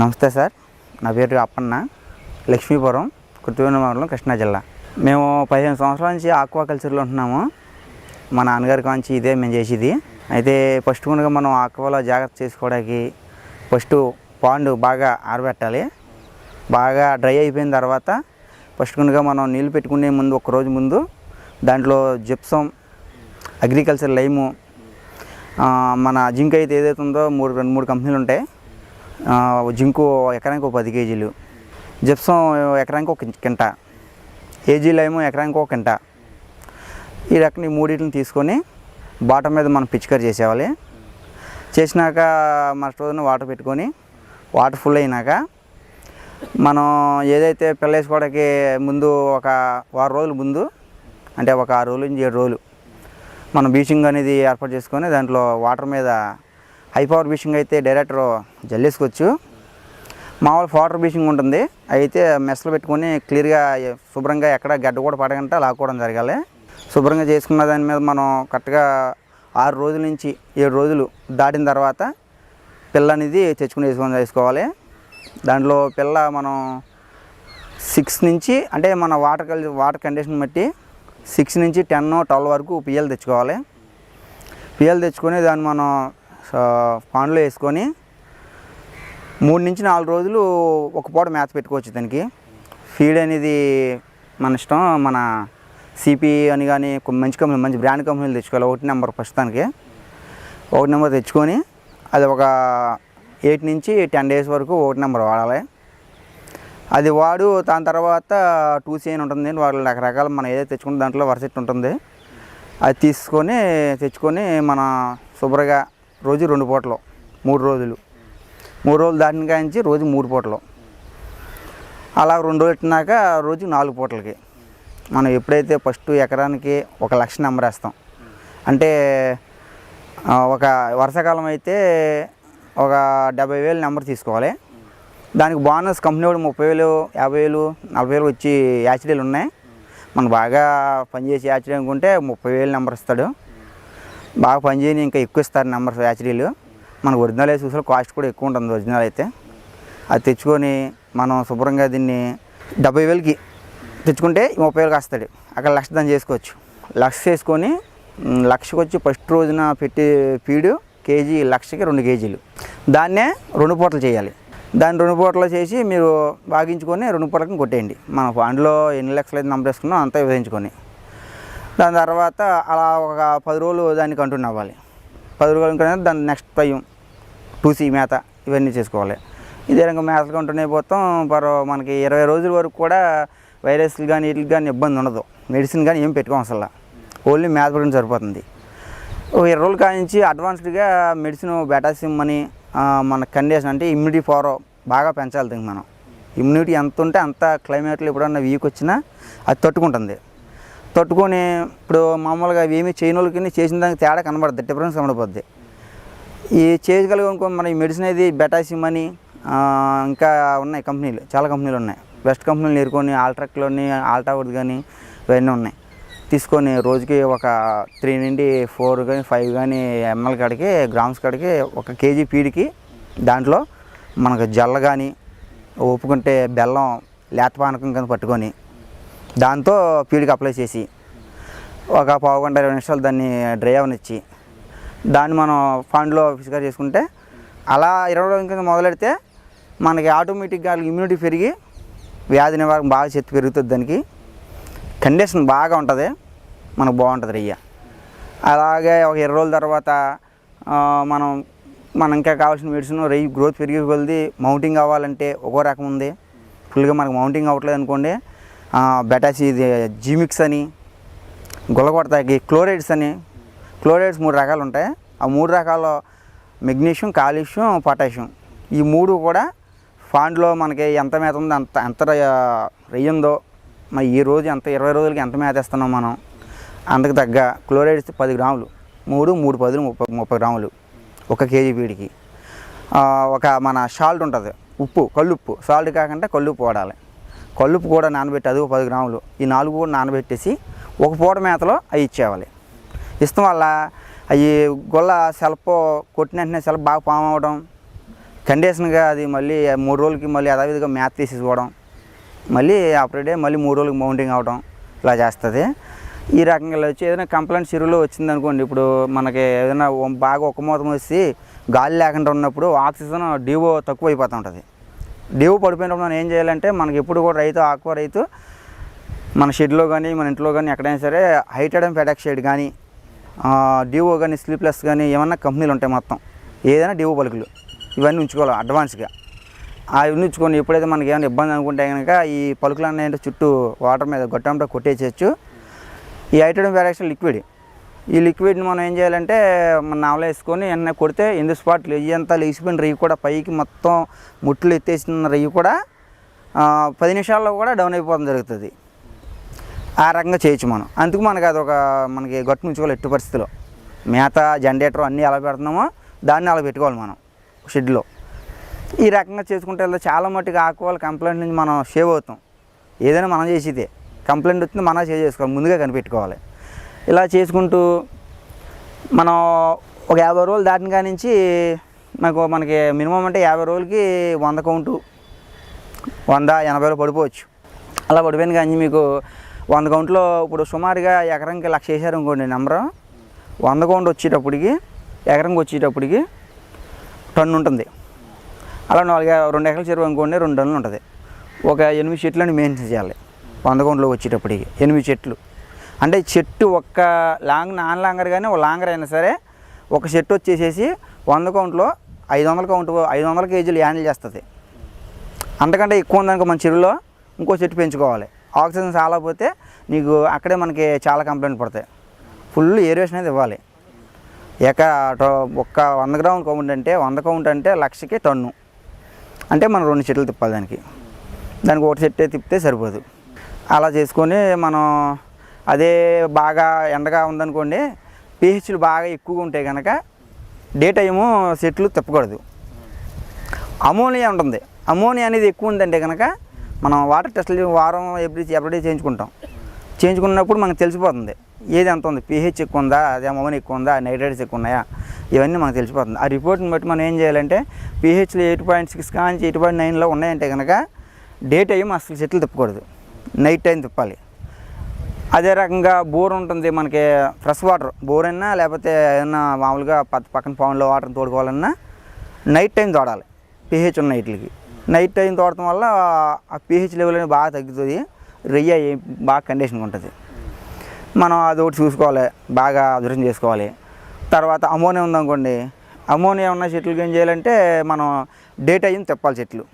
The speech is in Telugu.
నమస్తే సార్. నా పేరు అప్పన్న లక్ష్మీపురం కుర్తివేణి మండలం కృష్ణా జిల్లా. మేము పదిహేను సంవత్సరాల నుంచి ఆక్వా కల్చర్లో ఉంటున్నాము. మా నాన్నగారి కాంచి ఇదే మేము చేసేది. అయితే ఫస్ట్ ముందుగా మనం ఆక్వాలో జాగ్రత్త చేసుకోవడానికి ఫస్ట్ పాండు బాగా ఆరబెట్టాలి. బాగా డ్రై అయిపోయిన తర్వాత ఫస్ట్ ముందుగా మనం నీళ్ళు పెట్టుకునే ముందు ఒక రోజు ముందు దాంట్లో జిప్సం అగ్రికల్చర్ లైము మన జింక్ అయితే ఏదైతే ఉందో మూడు రెండు మూడు కంపెనీలు ఉంటాయి జింకు ఎకరానికి ఒక పది కేజీలు. జిప్సం ఎకరానికి ఒక కింట. ఏజీ లైము ఎకరానికి ఒక కింట. ఈ రకం ఈ మూడింటిని తీసుకొని బాటం మీద మనం పిచికారి చేసేవాలి చేసినాక మరుసటి రోజున వాటర్ పెట్టుకొని వాటర్ ఫుల్ అయినాక మనం ఏదైతే పిల్లేసుకోవడానికి ముందు ఒక వారం రోజుల ముందు అంటే ఒక ఆరు రోజుల నుంచి ఏడు రోజులు మనం బీచింగ్ అనేది ఏర్పాటు చేసుకొని దాంట్లో వాటర్ మీద హై పవర్ బీషింగ్ అయితే డైరెక్ట్ జల్లేసుకోవచ్చు. మామూలు వాటర్ బీషింగ్ ఉంటుంది. అయితే మెస్లు పెట్టుకొని క్లియర్గా శుభ్రంగా ఎక్కడ గడ్డ కూడా పడకుండా లాక్కోవడం జరగాలి. శుభ్రంగా చేసుకున్న దాని మీద మనం కరెక్ట్గా ఆరు రోజుల నుంచి ఏడు రోజులు దాటిన తర్వాత పిల్ల అనేది తెచ్చుకుని వేసుకొని వేసుకోవాలి. దాంట్లో పిల్ల మనం సిక్స్ నుంచి అంటే మన వాటర్ కల్ వాటర్ కండిషన్ బట్టి సిక్స్ నుంచి టెన్ ట్వెల్వ్ వరకు పియ్యలు తెచ్చుకోవాలి. పియ్యలు తెచ్చుకొని దాన్ని మనం పాన్లో వేసుకొని మూడు నుంచి నాలుగు రోజులు ఒక పూట మేత పెట్టుకోవచ్చు దానికి ఫీడ్ అనేది మన ఇష్టం మన సిపి అని కానీ మంచి కంపెనీ మంచి బ్రాండ్ కంపెనీలు తెచ్చుకోవాలి. ఒకటి నెంబర్ ప్రస్తుతానికి ఒకటి నెంబర్ తెచ్చుకొని అది ఒక ఎయిట్ నుంచి టెన్ డేస్ వరకు ఒకటి నెంబర్ వాడాలి. అది వాడు దాని తర్వాత టూ అని ఉంటుంది. వాళ్ళు రకరకాల మనం ఏదైతే తెచ్చుకుంటే దాంట్లో వరసెట్ ఉంటుంది. అది తీసుకొని తెచ్చుకొని మన శుభ్రంగా రోజు రెండు పూటలు మూడు రోజులు. మూడు రోజులు దాటిన కాంచి రోజు మూడు పూటలు. అలా రెండు రోజులు పెట్టినాక రోజు నాలుగు పూటలకి. మనం ఎప్పుడైతే ఫస్ట్ ఎకరానికి ఒక లక్ష నెంబర్ వేస్తాం. అంటే ఒక వర్షాకాలం అయితే ఒక డెబ్బై వేలు నెంబర్ తీసుకోవాలి. దానికి బోనస్ కంపెనీ వాడు ముప్పై వేలు యాభై వేలు నలభై వేలు వచ్చి యాచిడీలు ఉన్నాయి. మనం బాగా పనిచేసి యాచిడీ అనుకుంటే ముప్పై వేలు నెంబర్ ఇస్తాడు. బాగా పనిచేయని ఇంకా ఎక్కువ ఇస్తారు నెంబర్స్ యాచిడీలు మనకు ఒరిజినల్ అయితే చూసారు కాస్ట్ కూడా ఎక్కువ ఉంటుంది ఒరిజినల్ అయితే. అది తెచ్చుకొని మనం శుభ్రంగా దీన్ని డెబ్బై వేలకి తెచ్చుకుంటే ముప్పై వేలకు వస్తాడు. అక్కడ లక్ష దాన్ని చేసుకోవచ్చు. లక్ష చేసుకొని లక్షకు వచ్చి ఫస్ట్ రోజున పెట్టి ఫీడు కేజీ లక్షకి రెండు కేజీలు. దాన్నే రెండు పూటలు చేయాలి. దాన్ని రెండు పూటలు చేసి మీరు బాగించుకొని రెండు పూటలకు కొట్టేయండి. మన అందులో ఎన్ని లక్షలు అయితే నంబర్ వేసుకున్నాం అంతా విధించుకొని దాని తర్వాత అలా ఒక పది రోజులు దాన్ని అంటున్న అవ్వాలి. పది రోజులు కంటిన్యూ దాని నెక్స్ట్ టైం టూసీ మేత ఇవన్నీ చేసుకోవాలి. ఇదే రకంగా మేతలు కంటూనే పోతాం పర్ మనకి ఇరవై రోజుల వరకు కూడా వైరస్లు కానీ వీటికి కానీ ఇబ్బంది ఉండదు. మెడిసిన్ కానీ ఏం పెట్టుకోం అసలు. ఓన్లీ మేత పడిన సరిపోతుంది. ఒక ఇరవై రోజుల కానించి అడ్వాన్స్డ్గా మెడిసిన్ బెటాసిమ్ అని మన కండిషన్ అంటే ఇమ్యూనిటీ పవర్ బాగా పెంచాలి దీనికి మనం. ఇమ్యూనిటీ ఎంత ఉంటే అంత క్లైమేట్లో ఎప్పుడన్నా వీక్ వచ్చినా అది తట్టుకుంటుంది. తట్టుకొని ఇప్పుడు మామూలుగా అవి చేయని వాళ్ళకి చేసిన దానికి తేడా కనబడద్ది డిఫరెన్స్ కనబడిపోద్ది. ఈ చేయగలిగే మన ఈ మెడిసిన్ అనేది బెటాసిమ్ అని ఇంకా ఉన్నాయి కంపెనీలు చాలా కంపెనీలు ఉన్నాయి. బెస్ట్ కంపెనీలు నేర్కొని ఆల్ట్రాక్లోని ఆల్టావుడ్ కానీ ఇవన్నీ ఉన్నాయి. తీసుకొని రోజుకి ఒక త్రీ నుండి ఫోర్ కానీ ఫైవ్ కానీ ఎంఎల్ కాడికి గ్రామ్స్ కాడికి ఒక కేజీ పీడికి దాంట్లో మనకు జల్ల కానీ ఒప్పుకుంటే బెల్లం లేత పానకం కానీ పట్టుకొని దాంతో పీడికి అప్లై చేసి ఒక పావు గంట ఇరవై నిమిషాలు దాన్ని డ్రై అవనిచ్చి దాన్ని మనం ఫండ్లో ఫిజికల్ చేసుకుంటే అలా ఇరవై రోజుల కింద మొదలెడితే మనకి ఆటోమేటిక్గా ఇమ్యూనిటీ పెరిగి వ్యాధి నివారణ బాగా చెత్త పెరుగుతుంది దానికి. కండిషన్ బాగా ఉంటుంది మనకు బాగుంటుంది రయ్య. అలాగే ఒక ఇరవై రోజుల తర్వాత మనం మనం ఇంకా కావాల్సిన మెడిసిన్ రయ్యి గ్రోత్ పెరిగి కొలిది మౌంటింగ్ అవ్వాలంటే ఒక్కో రకం ఉంది. ఫుల్గా మనకు మౌంటింగ్ అవ్వట్లేదు అనుకోండి బెటాసి ఇది జీమిక్స్ అని గుల్లగొడతాకి క్లోరైడ్స్ అని. క్లోరైడ్స్ మూడు రకాలు ఉంటాయి. ఆ మూడు రకాల మెగ్నీషియం కాల్షియం పొటాషియం. ఈ మూడు కూడా ఫాండ్లో మనకి ఎంత మేత ఉందో అంత ఎంత రెయ్యిందో మరి ఈ రోజు ఎంత ఇరవై రోజులకి ఎంత మేత ఇస్తున్నాం మనం అందుకు తగ్గ క్లోరైడ్స్ పది గ్రాములు. మూడు మూడు పదులు ముప్పై ముప్పై గ్రాములు. ఒక కేజీ పీడికి ఒక మన సాల్ట్ ఉంటుంది. ఉప్పు కల్లుప్పు సాల్ట్ కాకుండా కల్లుప్పు వాడాలి. కలుపు కూడా నానబెట్టి అది ఒక పది గ్రాములు. ఈ నాలుగు కూడా నానబెట్టేసి ఒక పూట మేతలో అవి ఇచ్చేవాలి ఇస్తాం వల్ల అవి గొల్ల సెల్ప్ కొట్టిన వెంటనే సెల్ఫ్ బాగా పాము అవడం కండిషన్గా అది మళ్ళీ మూడు రోజులకి మళ్ళీ యథావిధిగా మేత తీసేసుకోవడం మళ్ళీ ఆపరేట్ మళ్ళీ మూడు రోజులకి మౌంటింగ్ అవడం ఇలా చేస్తుంది. ఈ రకంగా వచ్చి ఏదైనా కంప్లైంట్ చెరువులో వచ్చింది అనుకోండి ఇప్పుడు మనకి ఏదైనా బాగా ఒక మూతం వచ్చి గాలి లేకుండా ఉన్నప్పుడు ఆక్సిజన్ డివో తక్కువ అయిపోతూ ఉంటుంది. డివో పడిపోయినప్పుడు మనం ఏం చేయాలంటే మనకి ఎప్పుడు కూడా రైతు ఆక్వా రైతు మన షెడ్లో కానీ మన ఇంట్లో కానీ ఎక్కడైనా సరే హైటెడ్ అండ్ ఫెడాక్సైడ్ కానీ డివో కానీ స్లీప్లెస్ కానీ ఏమన్నా కంపెనీలు ఉంటాయి మొత్తం ఏదైనా డివో పలుకులు ఇవన్నీ ఉంచుకోవాలి అడ్వాన్స్గా. అవి ఉంచుకొని ఎప్పుడైతే మనకి ఏమైనా ఇబ్బంది అనుకుంటే కనుక ఈ పలుకులు అన్నీ చుట్టూ వాటర్ మీద గొట్టంతో కొట్టేసేయచ్చు. ఈ హైటెడ్ ఫెడాక్సైడ్ లిక్విడ్ ఈ లిక్విడ్ని మనం ఏం చేయాలంటే మన నావలో వేసుకొని ఎన్న కొడితే ఎందు స్పాట్ రెయ్యి లేచిపోయిన రెయ్యి కూడా పైకి మొత్తం ముట్లు ఎత్తేసిన రెయ్యి కూడా పది నిమిషాల్లో కూడా డౌన్ అయిపోవడం జరుగుతుంది. ఆ రకంగా చేయొచ్చు మనం. అందుకు మనకి అది ఒక మనకి గట్టు ఉంచుకోవాలి ఎట్టి పరిస్థితిలో. మేత జనరేటర్ అన్నీ ఎలా పెడుతున్నామో దాన్ని అలా పెట్టుకోవాలి మనం షెడ్లో. ఈ రకంగా చేసుకుంటే చాలా మట్టుకు ఆకువాళ్ళ కంప్లైంట్ నుంచి మనం సేవ్ అవుతాం. ఏదైనా మనం చేసేదే. కంప్లైంట్ వచ్చింది మనం సేవ్ చేసుకోవాలి ముందుగా కనిపెట్టుకోవాలి. ఇలా చేసుకుంటూ మనం ఒక యాభై రోజులు దాటిన కాడి నుంచి నాకు మనకి మినిమం అంటే యాభై రోజులకి వంద కౌంటు వంద ఎనభైలో పడిపోవచ్చు. అలా పడిపోయింది కానీ మీకు వంద కౌంట్లో ఇప్పుడు సుమారుగా ఎకరంకి లక్ష వేసారు అనుకోండి నెంబరు. వంద కౌంట్ వచ్చేటప్పటికి ఎకరంకి వచ్చేటప్పటికి టన్ను ఉంటుంది. అలా నాలుగు రెండు ఎకరాల చెరువు అనుకోండి రెండు టన్నులు ఉంటుంది. ఒక ఎనిమిది చెట్లని మెయింటైన్ చేయాలి. వంద కౌంట్లో వచ్చేటప్పటికి ఎనిమిది చెట్లు. అంటే చెట్టు ఒక్క లాంగ్ నాన్ లాంగర్ కానీ ఒక లాంగర్ అయినా సరే ఒక చెట్టు వచ్చేసేసి వంద కౌంట్లో ఐదు వందల కౌంట్ ఐదు వందల కేజీలు హ్యాండిల్ చేస్తుంది. అంతకంటే ఎక్కువ ఉందనుకో మన చెరువులో ఇంకో చెట్టు పెంచుకోవాలి. ఆక్సిజన్ చాలా పోతే నీకు అక్కడే మనకి చాలా కంప్లైంట్ పడతాయి. ఫుల్ ఏరియేషన్ అనేది ఇవ్వాలి. ఎక ఒక్క వంద గ్రాముల కౌంట్ అంటే వంద కౌంట్ అంటే లక్షకి టన్ను. అంటే మనం రెండు చెట్లు తిప్పాలి దానికి. దానికి ఒకటి చెట్టే తిప్పితే సరిపోదు. అలా చేసుకొని మనం అదే బాగా ఎండగా ఉందనుకోండి పిహెచ్లు బాగా ఎక్కువగా ఉంటాయి కనుక డే టైము చెట్లు తిప్పకూడదు. అమోనియా ఉంటుంది. అమోనియా అనేది ఎక్కువ ఉందంటే కనుక మనం వాటర్ టెస్ట్లు వారం ఎవ్రీ ఎవ్రీడే చేయించుకుంటాం. చేయించుకున్నప్పుడు మనకు తెలిసిపోతుంది. ఏది ఎంత ఉంది? పిహెచ్ ఎక్కువ ఉందా? అదే అమోనియా ఎక్కువ ఉందా? నైట్రేట్స్ ఎక్కువ ఉన్నాయా? ఇవన్నీ మనకు తెలిసిపోతుంది. ఆ రిపోర్ట్ని బట్టి మనం ఏం చేయాలంటే పిహెచ్లు ఎయిట్ పాయింట్ సిక్స్ కాంచి ఎయిట్ పాయింట్ నైన్లో ఉన్నాయంటే కనుక డే టైం అసలు చెట్లు తిప్పకూడదు. నైట్ టైం తిప్పాలి. అదే రకంగా బోర్ ఉంటుంది మనకి ఫ్రెష్ వాటర్. బోర్ అయినా లేకపోతే ఏదైనా మామూలుగా పక్కన పౌన్లో వాటర్ తోడుకోవాలన్నా నైట్ టైం తోడాలి. పిహెచ్ ఉన్న నైట్లకి నైట్ టైం తోడటం వల్ల ఆ పిహెచ్ లెవెల్ అనేది బాగా తగ్గుతుంది. రెయ్య బాగా కండిషన్గా ఉంటుంది. మనం అది ఒకటి చూసుకోవాలి. బాగా అదృష్టం చేసుకోవాలి. తర్వాత అమోనియా ఉందనుకోండి. అమోనియా ఉన్న చెట్లకి ఏం చేయాలంటే మనం డే టైం తిప్పాలి చెట్లు.